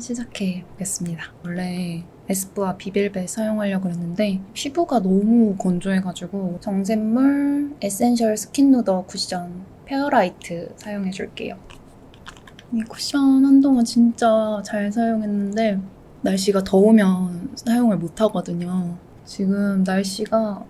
시작해 보겠습니다. 원래 에스쁘아 비빌벳 사용하려고 했는데 피부가 너무 건조해가지고 정샘물 에센셜 스킨 누더 쿠션 페어라이트 사용해 줄게요. 이 쿠션 한동안 진짜 잘 사용했는데 날씨가 더우면 사용을 못 하거든요. 지금 날씨가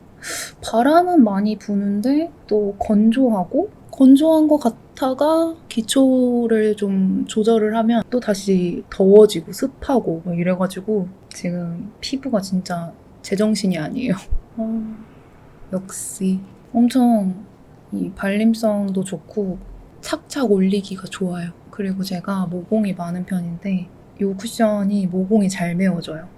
바람은 많이 부는데 또 건조하고 건조한 것 같 다가 기초를 좀 조절을 하면 또 다시 더워지고 습하고 막 이래가지고 지금 피부가 진짜 제정신이 아니에요. 아, 역시 엄청 이 발림성도 좋고 착착 올리기가 좋아요. 그리고 제가 모공이 많은 편인데 이 쿠션이 모공이 잘 메워져요.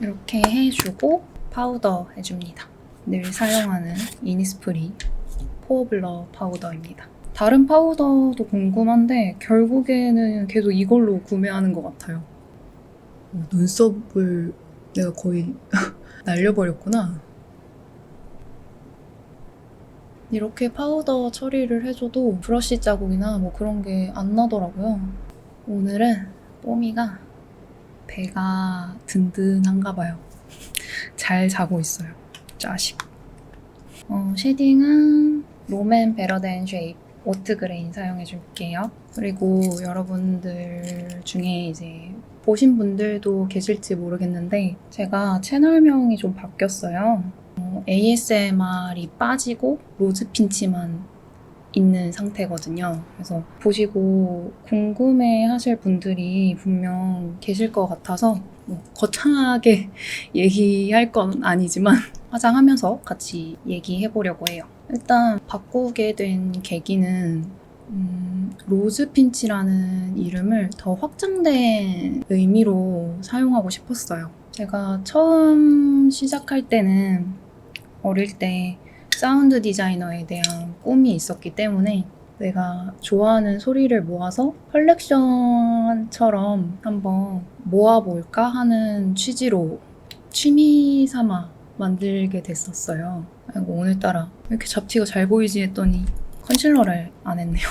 이렇게 해주고 파우더 해줍니다. 늘 사용하는 이니스프리 포어블러 파우더입니다. 다른 파우더도 궁금한데 결국에는 계속 이걸로 구매하는 것 같아요. 어, 눈썹을 내가 거의 날려버렸구나. 이렇게 파우더 처리를 해줘도 브러쉬 자국이나 뭐 그런 게 안 나더라고요. 오늘은 뽀미가 배가 든든한가 봐요. 잘 자고 있어요. 자식. 어, 쉐딩은 롬앤 베러덴 쉐입 오트 그레인 사용해 줄게요. 그리고 여러분들 중에 이제 보신 분들도 계실지 모르겠는데 제가 채널명이 좀 바뀌었어요. 어, ASMR이 빠지고 로즈핀치만 있는 상태거든요. 그래서 보시고 궁금해 하실 분들이 분명 계실 것 같아서 뭐 거창하게 얘기할 건 아니지만 화장하면서 같이 얘기해 보려고 해요. 일단 바꾸게 된 계기는 음, 로즈핀치라는 이름을 더 확장된 의미로 사용하고 싶었어요. 제가 처음 시작할 때는 어릴 때 사운드 디자이너에 대한 꿈이 있었기 때문에 내가 좋아하는 소리를 모아서 컬렉션처럼 한번 모아볼까 하는 취지로 취미 삼아 만들게 됐었어요. 아이고, 오늘따라 왜 이렇게 잡티가 잘 보이지 했더니 컨실러를 안 했네요.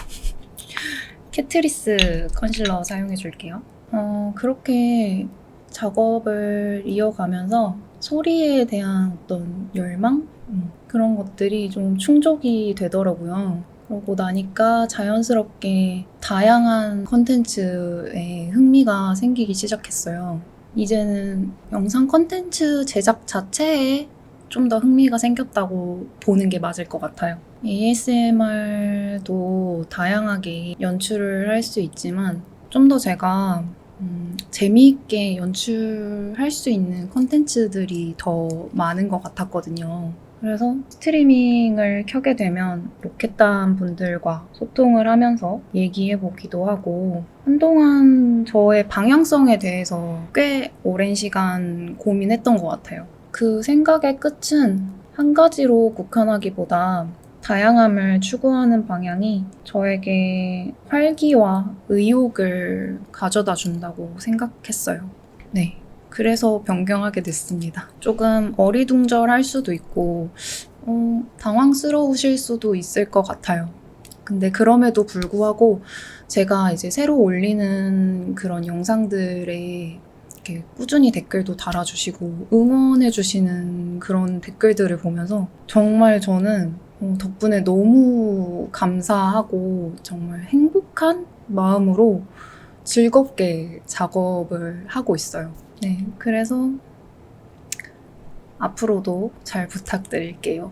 캐트리스 컨실러 사용해 줄게요. 어, 그렇게 작업을 이어가면서 소리에 대한 어떤 열망? 음, 그런 것들이 좀 충족이 되더라고요. 그러고 나니까 자연스럽게 다양한 컨텐츠에 흥미가 생기기 시작했어요. 이제는 영상 컨텐츠 제작 자체에 좀 더 흥미가 생겼다고 보는 게 맞을 것 같아요. ASMR도 다양하게 연출을 할 수 있지만 좀 더 제가 음, 재미있게 연출할 수 있는 컨텐츠들이 더 많은 것 같았거든요. 그래서 스트리밍을 켜게 되면 로켓단 분들과 소통을 하면서 얘기해 보기도 하고 한동안 저의 방향성에 대해서 꽤 오랜 시간 고민했던 것 같아요. 그 생각의 끝은 한 가지로 국한하기보다 다양함을 추구하는 방향이 저에게 활기와 의욕을 가져다 준다고 생각했어요. 네. 그래서 변경하게 됐습니다. 조금 어리둥절할 수도 있고, 어, 당황스러우실 수도 있을 것 같아요. 근데 그럼에도 불구하고 제가 이제 새로 올리는 그런 영상들에 이렇게 꾸준히 댓글도 달아주시고 응원해주시는 그런 댓글들을 보면서 정말 저는 어, 덕분에 너무 감사하고 정말 행복한 마음으로 즐겁게 작업을 하고 있어요. 네, 그래서 앞으로도 잘 부탁드릴게요.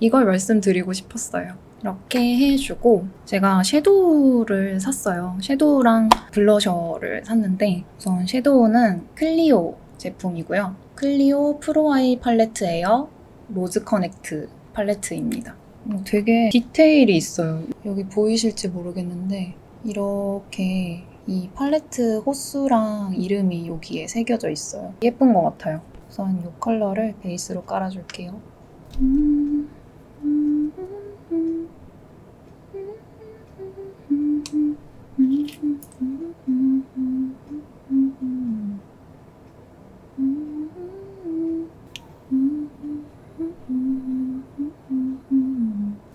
이걸 말씀드리고 싶었어요. 이렇게 해주고 제가 섀도우를 샀어요. 섀도우랑 블러셔를 샀는데 우선 섀도우는 클리오 제품이고요. 클리오 프로아이 팔레트 에어 로즈 커넥트 팔레트입니다. 어, 되게 디테일이 있어요. 여기 보이실지 모르겠는데 이렇게 이 팔레트 호수랑 이름이 여기에 새겨져 있어요. 예쁜 것 같아요. 우선 이 컬러를 베이스로 깔아줄게요.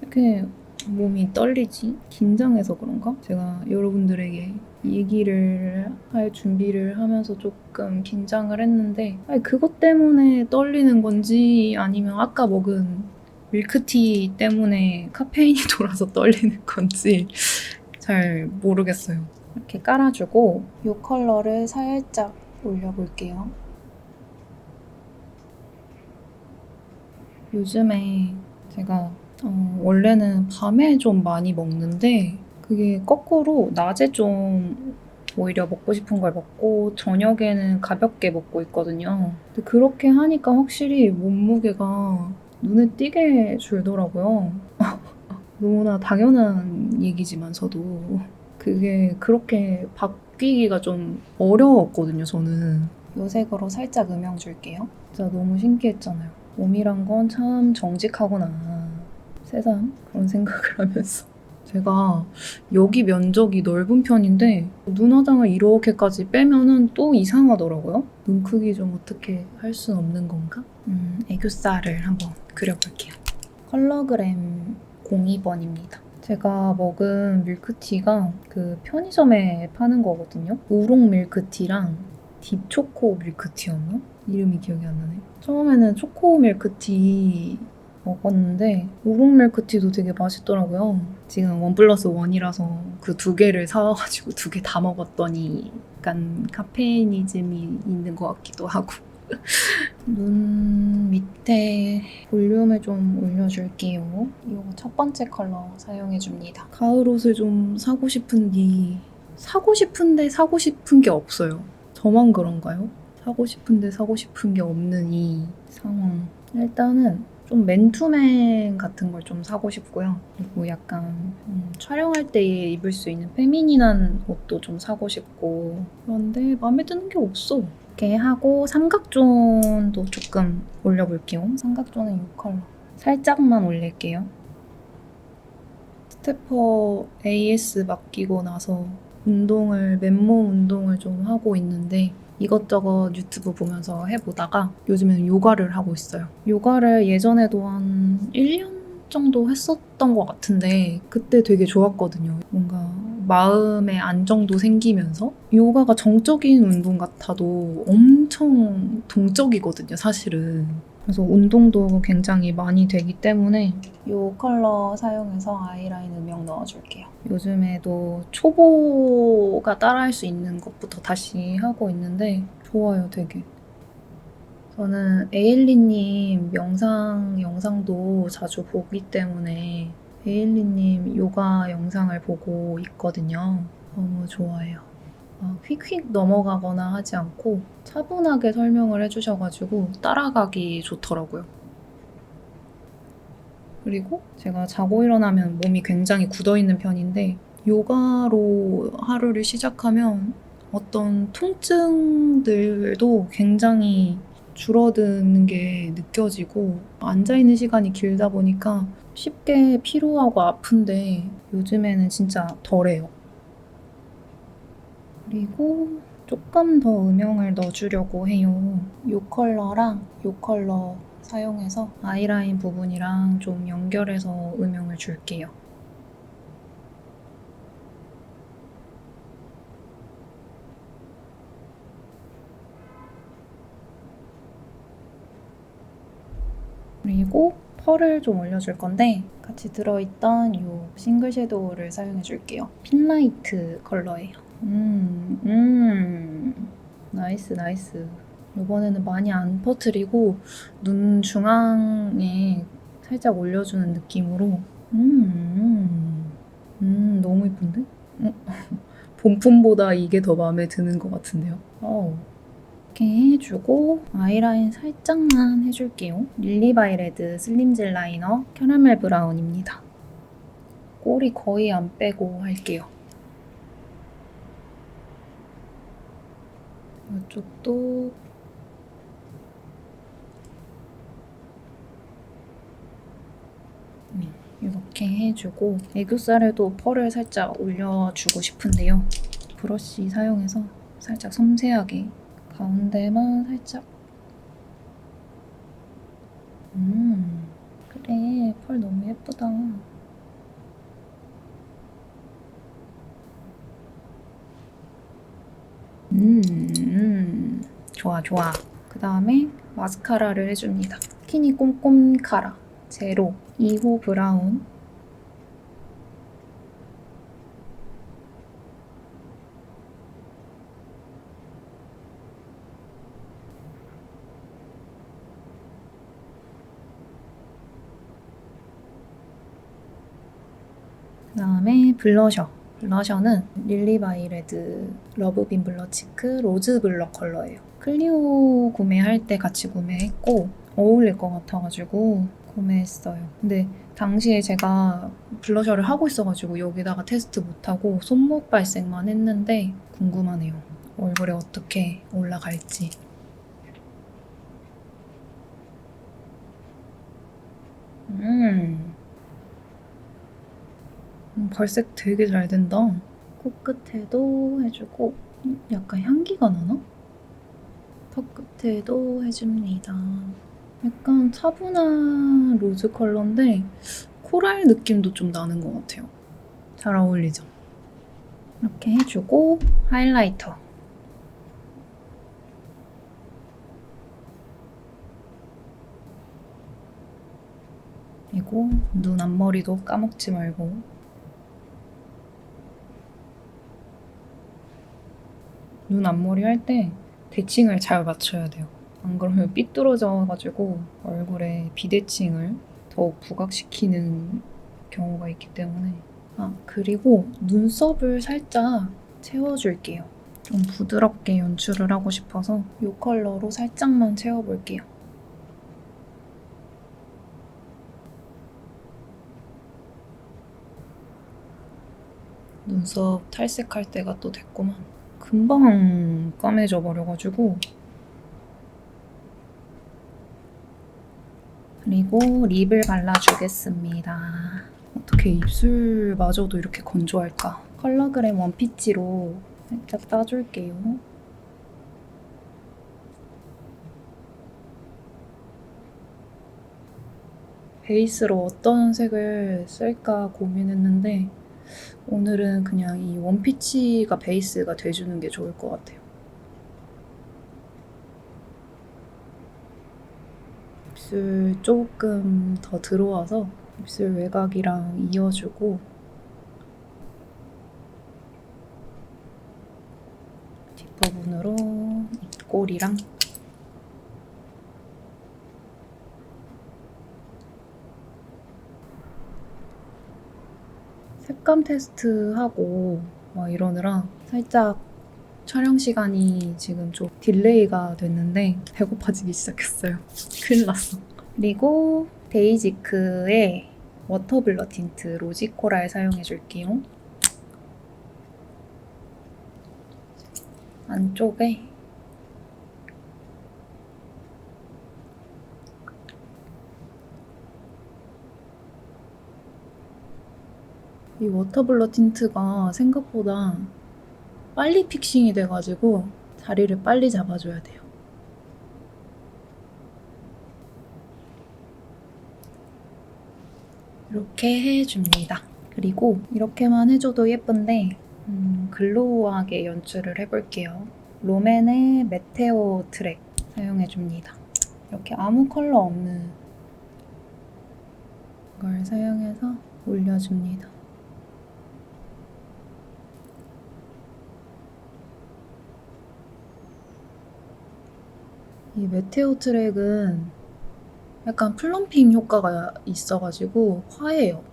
이렇게 몸이 떨리지? 긴장해서 그런가? 제가 여러분들에게 얘기를 할 준비를 하면서 조금 긴장을 했는데 아니, 그것 때문에 떨리는 건지 아니면 아까 먹은 밀크티 때문에 카페인이 돌아서 떨리는 건지 잘 모르겠어요. 이렇게 깔아주고 이 컬러를 살짝 올려볼게요. 요즘에 제가 어, 원래는 밤에 좀 많이 먹는데 그게 거꾸로 낮에 좀 오히려 먹고 싶은 걸 먹고 저녁에는 가볍게 먹고 있거든요. 근데 그렇게 하니까 확실히 몸무게가 눈에 띄게 줄더라고요. 너무나 당연한 얘기지만서도 그게 그렇게 바뀌기가 좀 어려웠거든요, 저는. 요 색으로 살짝 음영 줄게요. 진짜 너무 신기했잖아요. 몸이란 건 참 정직하구나. 세상 그런 생각을 하면서. 제가 여기 면적이 넓은 편인데 눈화장을 이렇게까지 빼면은 또 이상하더라고요. 눈 크기 좀 어떻게 할 순 없는 건가? 음, 애교살을 한번 그려볼게요. 컬러그램 02번입니다. 제가 먹은 밀크티가 그 편의점에 파는 거거든요. 우롱 밀크티랑 딥초코 밀크티였나? 이름이 기억이 안 나네. 처음에는 초코 밀크티 먹었는데 우롱 밀크티도 되게 맛있더라고요. 지금 원 플러스 원이라서 그 두 개를 사와가지고 두 개 다 먹었더니 약간 카페이니즘이 있는 것 같기도 하고 눈 밑에 볼륨을 좀 올려줄게요. 이거 첫 번째 컬러 사용해줍니다. 가을 옷을 좀 사고 싶은데 사고 싶은데 사고 싶은 게 없어요. 저만 그런가요? 사고 싶은데 사고 싶은 게 없는 이 상황. 일단은 좀 맨투맨 같은 걸 좀 사고 싶고요. 그리고 약간 음, 촬영할 때 입을 수 있는 페미닌한 옷도 좀 사고 싶고 그런데 마음에 드는 게 없어. 이렇게 하고 삼각존도 조금 올려볼게요. 삼각존은 이 컬러. 살짝만 올릴게요. 스테퍼 AS 맡기고 나서 운동을 맨몸 운동을 좀 하고 있는데 이것저것 유튜브 보면서 해보다가 요즘에는 요가를 하고 있어요. 요가를 예전에도 한 1년 정도 했었던 것 같은데 그때 되게 좋았거든요. 뭔가 마음의 안정도 생기면서 요가가 정적인 운동 같아도 엄청 동적이거든요, 사실은. 그래서 운동도 굉장히 많이 되기 때문에 이 컬러 사용해서 아이라인 음영 넣어줄게요. 요즘에도 초보가 따라할 수 있는 것부터 다시 하고 있는데 좋아요, 되게. 저는 에일리님 명상 영상도 자주 보기 때문에 에일리님 요가 영상을 보고 있거든요. 너무 좋아요. 아, 휙휙 넘어가거나 하지 않고 차분하게 설명을 해주셔가지고 따라가기 좋더라고요. 그리고 제가 자고 일어나면 몸이 굉장히 굳어있는 편인데 요가로 하루를 시작하면 어떤 통증들도 굉장히 줄어드는 게 느껴지고 앉아있는 시간이 길다 보니까 쉽게 피로하고 아픈데 요즘에는 진짜 덜해요. 그리고 조금 더 음영을 넣어주려고 해요. 이 컬러랑 이 컬러 사용해서 아이라인 부분이랑 좀 연결해서 음영을 줄게요. 그리고 펄을 좀 올려줄 건데 같이 들어있던 이 싱글 섀도우를 사용해 줄게요. 핀라이트 컬러예요. 음, 음. 나이스, 나이스. 이번에는 많이 안 퍼트리고 눈 중앙에 살짝 올려주는 느낌으로 음, 음 너무 이쁜데? 어? 본품보다 이게 더 마음에 드는 것 같은데요. 어. 이렇게 해주고 아이라인 살짝만 해줄게요. 릴리바이레드 슬림젤 라이너 캐러멜 브라운입니다. 꼬리 거의 안 빼고 할게요. 이쪽도 음, 이렇게 해주고 애교살에도 펄을 살짝 올려주고 싶은데요. 브러쉬 사용해서 살짝 섬세하게 가운데만 살짝. 음 그래 펄 너무 예쁘다. 음, 음. 좋아 좋아. 그 다음에 마스카라를 해줍니다. 스키니 꼼꼼 카라. 제로. 2호 브라운. 그 다음에 블러셔. 블러셔는 릴리바이 레드 러브빔 블러치크 로즈 블러 컬러예요. 클리오 구매할 때 같이 구매했고 어울릴 것 같아가지고 구매했어요. 근데 당시에 제가 블러셔를 하고 있어가지고 여기다가 테스트 못하고 손목 발색만 했는데 궁금하네요. 얼굴에 어떻게 올라갈지. 음. 음, 발색 되게 잘 된다. 코끝에도 해주고 음, 약간 향기가 나나? 턱 끝에도 해줍니다. 약간 차분한 로즈 컬러인데 코랄 느낌도 좀 나는 것 같아요. 잘 어울리죠? 이렇게 해주고 하이라이터. 그리고 눈 앞머리도 까먹지 말고 눈 앞머리 할 때 대칭을 잘 맞춰야 돼요. 안 그러면 삐뚤어져가지고 얼굴에 비대칭을 더욱 부각시키는 경우가 있기 때문에. 아, 그리고 눈썹을 살짝 채워줄게요. 좀 부드럽게 연출을 하고 싶어서 이 컬러로 살짝만 채워볼게요. 눈썹 탈색할 때가 또 됐구만. 금방 까매져 버려가지고 그리고 립을 발라주겠습니다. 어떻게 입술마저도 이렇게 건조할까? 컬러그램 원피치로 살짝 따줄게요. 베이스로 어떤 색을 쓸까 고민했는데 오늘은 그냥 이 원피치가 베이스가 돼주는 게 좋을 것 같아요. 입술 조금 더 들어와서 입술 외곽이랑 이어주고 뒷부분으로 입꼬리랑 색감 테스트하고 막 이러느라 살짝 촬영 시간이 지금 좀 딜레이가 됐는데 배고파지기 시작했어요. 큰일 났어. 그리고 데이지크의 워터블러 틴트 로지 코랄 사용해 줄게요. 안쪽에 이 워터블러 틴트가 생각보다 빨리 픽싱이 돼가지고 자리를 빨리 잡아줘야 돼요. 이렇게 해줍니다. 그리고 이렇게만 해줘도 예쁜데 음, 글로우하게 연출을 해볼게요. 롬앤의 메테오 트랙 사용해줍니다. 이렇게 아무 컬러 없는 걸 사용해서 올려줍니다. 이 메테오 트랙은 약간 플럼핑 효과가 있어가지고 화해요.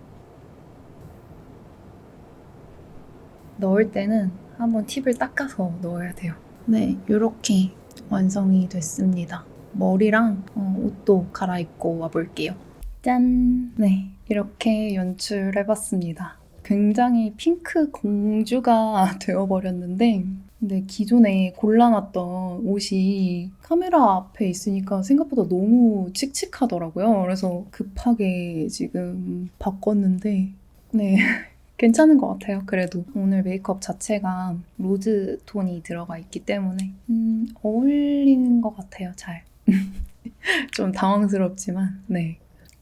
넣을 때는 한번 팁을 닦아서 넣어야 돼요. 네, 이렇게 완성이 됐습니다. 머리랑 어, 옷도 갈아입고 와볼게요. 짠! 네, 이렇게 연출해봤습니다. 굉장히 핑크 공주가 되어버렸는데 근데 기존에 골라놨던 옷이 카메라 앞에 있으니까 생각보다 너무 칙칙하더라고요. 그래서 급하게 지금 바꿨는데 네 괜찮은 것 같아요. 그래도 오늘 메이크업 자체가 로즈 톤이 들어가 있기 때문에 음, 어울리는 것 같아요. 잘. 좀 당황스럽지만 네.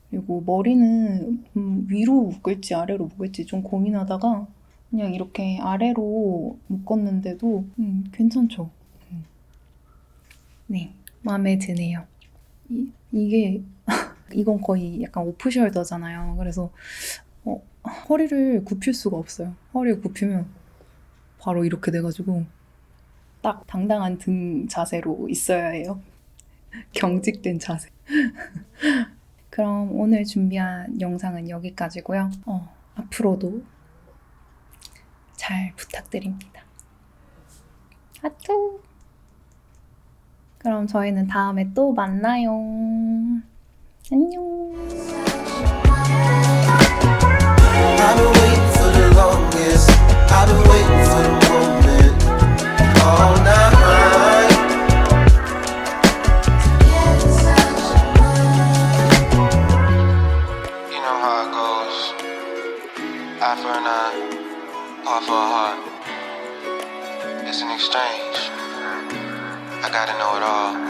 그리고 머리는 음, 위로 묶을지 아래로 묶을지 좀 고민하다가 그냥 이렇게 아래로 묶었는데도 음, 괜찮죠? 네, 마음에 드네요. 이, 이게 이건 거의 약간 오프숄더잖아요. 그래서 어, 허리를 굽힐 수가 없어요. 허리를 굽히면 바로 이렇게 돼가지고 딱 당당한 등 자세로 있어야 해요. 경직된 자세. 그럼 오늘 준비한 영상은 여기까지고요. 어, 앞으로도 잘 부탁드립니다. 하트. 그럼 저희는 다음에 또 만나요. 안녕.